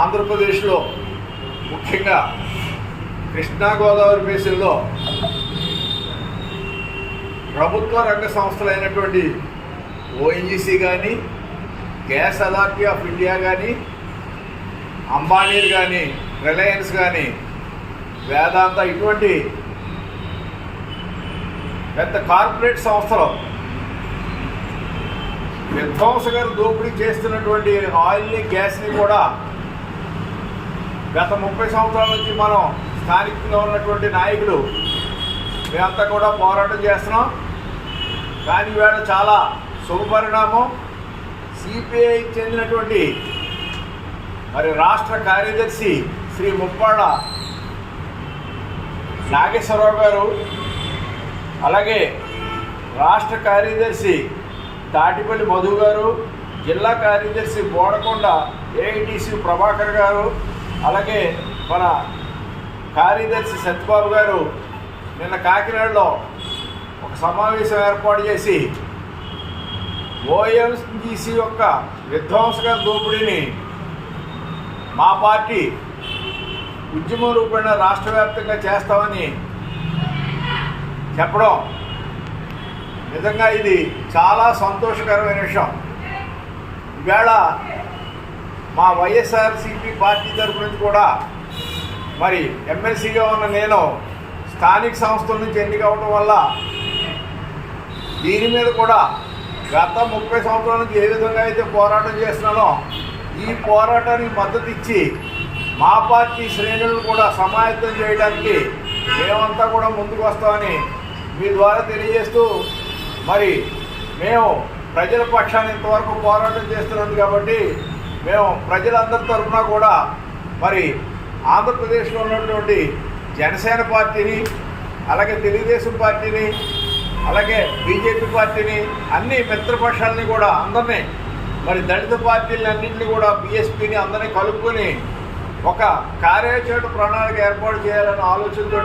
ఆంధ్రప్రదేశ్లో ముఖ్యంగా కృష్ణా గోదావరి బేసిన్లో ప్రభుత్వ రంగ సంస్థలైనటువంటి ఓఎన్జీసీ కానీ గ్యాస్ అథారిటీ ఆఫ్ ఇండియా కానీ అంబానీర్ కానీ రిలయన్స్ కానీ వేదాంత ఇటువంటి పెద్ద కార్పొరేట్ సంస్థలు విధ్వంసకర దోపిడీ చేస్తున్నటువంటి ఆయిల్ని గ్యాస్ని కూడా గత ముప్పై సంవత్సరాల నుంచి మనం స్థానికంగా ఉన్నటువంటి నాయకులు మేమంతా కూడా పోరాటం చేస్తున్నాం. కానీ వేళ చాలా శుభపరిణామం. సిపిఐకి చెందినటువంటి మరి రాష్ట్ర కార్యదర్శి శ్రీ ముప్పాడ నాగేశ్వరరావు గారు అలాగే రాష్ట్ర కార్యదర్శి తాటిపల్లి మధు గారు జిల్లా కార్యదర్శి బోడకొండ ఏఐటీసీ ప్రభాకర్ గారు అలాగే మన కార్యదర్శి సత్యబాబు గారు నిన్న కాకినాడలో ఒక సమావేశం ఏర్పాటు చేసి ఓఎంజీసీ యొక్క విధ్వంసక దోపిడీని మా పార్టీ ఉద్యమ రూపేణ రాష్ట్ర వ్యాప్తంగా చేస్తామని చెప్పడం నిజంగా ఇది చాలా సంతోషకరమైన విషయం. ఈవేళ మా వైఎస్ఆర్సీపీ పార్టీ తరపు నుంచి కూడా మరి ఎమ్మెల్సీగా ఉన్న నేను స్థానిక సంస్థల నుంచి ఎన్నిక అవడం వల్ల దీని మీద కూడా గత ముప్పై సంవత్సరాల నుంచి ఏ విధంగా అయితే పోరాటం చేస్తున్నానో ఈ పోరాటానికి మద్దతు ఇచ్చి మా పార్టీ శ్రేణులను కూడా సమాయత్తం చేయడానికి మేమంతా కూడా ముందుకు వస్తామని మీ ద్వారా తెలియజేస్తూ మరి మేము ప్రజల పక్షాన్ని ఇంతవరకు పోరాటం చేస్తున్నాం కాబట్టి మేము ప్రజలందరి తరఫున కూడా మరి ఆంధ్రప్రదేశ్లో ఉన్నటువంటి జనసేన పార్టీని అలాగే తెలుగుదేశం పార్టీని అలాగే బీజేపీ పార్టీని అన్ని మిత్రపక్షాలని కూడా అందరినీ మరి దళిత పార్టీలని అన్నింటినీ కూడా బీఎస్పీని అందరినీ కలుపుకొని ఒక కార్యాచరణ ప్రణాళిక ఏర్పాటు చేయాలన్న ఆలోచనతో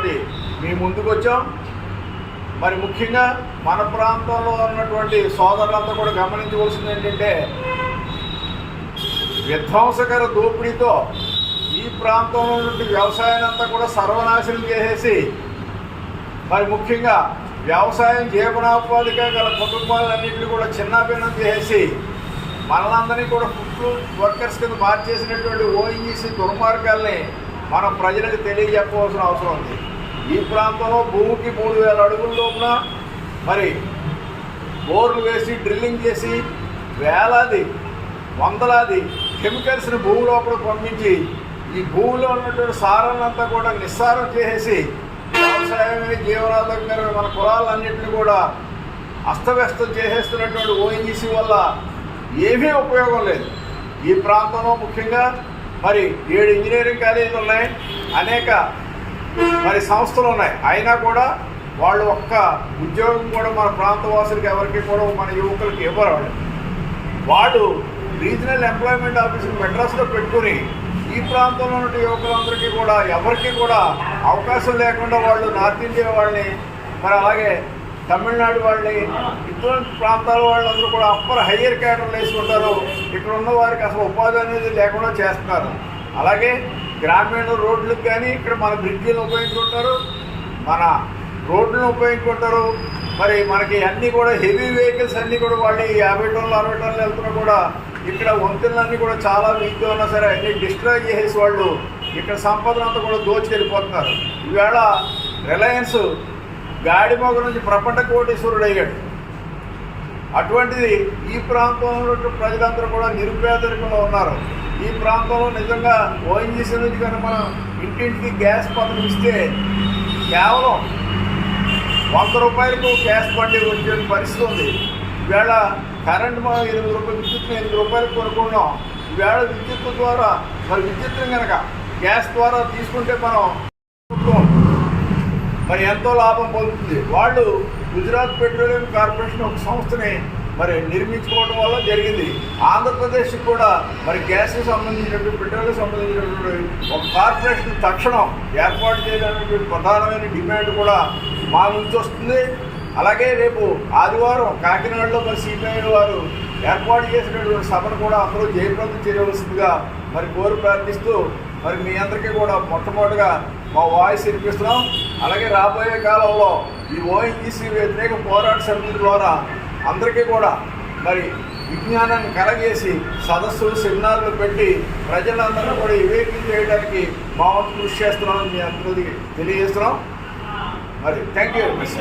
మేము ముందుకు వచ్చాం. మరి ముఖ్యంగా మన ప్రాంతంలో ఉన్నటువంటి సోదరులంతా కూడా గమనించవలసింది ఏంటంటే విధ్వంసకర దోపిడీతో ఈ ప్రాంతంలో నుండి వ్యవసాయాన్ని అంతా కూడా సర్వనాశనం చేసేసి మరి ముఖ్యంగా వ్యవసాయం జీవనోపాధిగా గల కుటుంబాలన్నింటినీ కూడా చిన్నాభిన్నం చేసేసి మనలందరినీ కూడా ఫుడ్ వర్కర్స్ కింద మార్చేసినటువంటి ఓఈసీ దుర్మార్గాల్ని మనం ప్రజలకు తెలియజెప్పవలసిన అవసరం ఉంది. ఈ ప్రాంతంలో భూమికి మూడు వేల అడుగుల లోపున మరి బోర్లు వేసి డ్రిల్లింగ్ చేసి వేలాది వందలాది కెమికల్స్ని భూమి లోపల పంపించి ఈ భూమిలో ఉన్నటువంటి సారాన్నంతా కూడా నిస్సారం చేసేసి వ్యవసాయమే జీవనాధారంగా మన కులాలన్నింటినీ కూడా అస్తవ్యస్తం చేసేస్తున్నటువంటి ఓఎన్జీసీ వల్ల ఏమీ ఉపయోగం లేదు. ఈ ప్రాంతంలో ముఖ్యంగా మరి ఏడు ఇంజనీరింగ్ కాలేజీలు ఉన్నాయి. అనేక మరి సంస్థలు ఉన్నాయి. అయినా కూడా వాళ్ళు ఒక్క ఉద్యోగం కూడా మన ప్రాంతవాసులకి ఎవరికి కూడా మన యువకులకి ఇవ్వరు వాళ్ళు. వాళ్ళు రీజనల్ ఎంప్లాయ్మెంట్ ఆఫీసులు మెడ్రాస్లో పెట్టుకుని ఈ ప్రాంతంలో ఉన్న యువకులందరికీ కూడా ఎవరికి కూడా అవకాశం లేకుండా వాళ్ళు నార్త్ ఇండియా వాళ్ళని మరి అలాగే తమిళనాడు వాళ్ళని ఇటువంటి ప్రాంతాల వాళ్ళందరూ కూడా అప్పర్ హయ్యర్ క్యాడర్లు వేసుకుంటారు. ఇక్కడ ఉన్న వారికి అసలు ఉపాధి అనేది లేకుండా చేస్తున్నారు. అలాగే గ్రామీణ రోడ్లకు కానీ ఇక్కడ మన బ్రిడ్జీలను ఉపయోగించుకుంటారు మన రోడ్లను ఉపయోగించుకుంటారు. మరి మనకి అన్నీ కూడా హెవీ వెహికల్స్ అన్నీ కూడా వాళ్ళు యాభై టన్నులు అరవై టన్నులు వెళ్తున్నా కూడా ఇక్కడ వంతెనలన్నీ కూడా చాలా వీక్గా ఉన్నా సరే అన్ని డిస్ట్రాయ్ చేసేసి వాళ్ళు ఇక్కడ సంపద అంతా కూడా దోచుకెళ్ళిపోతున్నారు. ఈవేళ రిలయన్స్ గాడిమోగ నుంచి ప్రపంచ కోటీశ్వరుడు అయ్యాడు. అటువంటిది ఈ ప్రాంతంలో ప్రజలందరూ కూడా నిరుపేదరికంలో ఉన్నారు. ఈ ప్రాంతంలో నిజంగా ఓఎన్జీసీ నుంచి కనుక మనం ఇంటింటికి గ్యాస్ పథకం ఇస్తే కేవలం వంద రూపాయలకు గ్యాస్ బండి వచ్చే పరిస్థితి ఉంది. ఈవేళ కరెంట్ మనం ఎనిమిది రూపాయలు విద్యుత్ ఎనిమిది రూపాయలు కొనుక్కున్నాం. ఈవేళ విద్యుత్ ద్వారా మరి విద్యుత్ని కనుక గ్యాస్ ద్వారా తీసుకుంటే మనం మరి ఎంతో లాభం పొందుతుంది. వాళ్ళు గుజరాత్ పెట్రోలియం కార్పొరేషన్ ఒక సంస్థని మరి నిర్మించుకోవడం వల్ల జరిగింది. ఆంధ్రప్రదేశ్ కూడా మరి గ్యాస్కి సంబంధించినటువంటి పెట్రోల్కి సంబంధించినటువంటి ఒక కార్పొరేషన్ తక్షణం ఏర్పాటు చేయడానికి ప్రధానమైన డిమాండ్ కూడా మా నుంచి వస్తుంది. అలాగే రేపు ఆదివారం కాకినాడలో మరి సిపిఐ వారు ఏర్పాటు చేసినటువంటి సభను కూడా అందరూ జయప్రదం చేయవలసిందిగా మరి కోరు ప్రార్థిస్తూ మరి మీ అందరికీ కూడా మొట్టమొదటిగా మా వాయిస్ వినిపిస్తున్నాం. అలాగే రాబోయే కాలంలో ఈ ఓఎన్జీసీ వ్యతిరేక పోరాట సమితి ద్వారా అందరికీ కూడా మరి విజ్ఞానాన్ని కలగేసి సదస్సులు సెమినార్లు పెట్టి ప్రజలందరూ కూడా వివేకం చేయడానికి మా వంతు కృషి చేస్తున్నామని మీ అందరికీ తెలియజేస్తున్నాం. మరి థ్యాంక్ యూ. Very much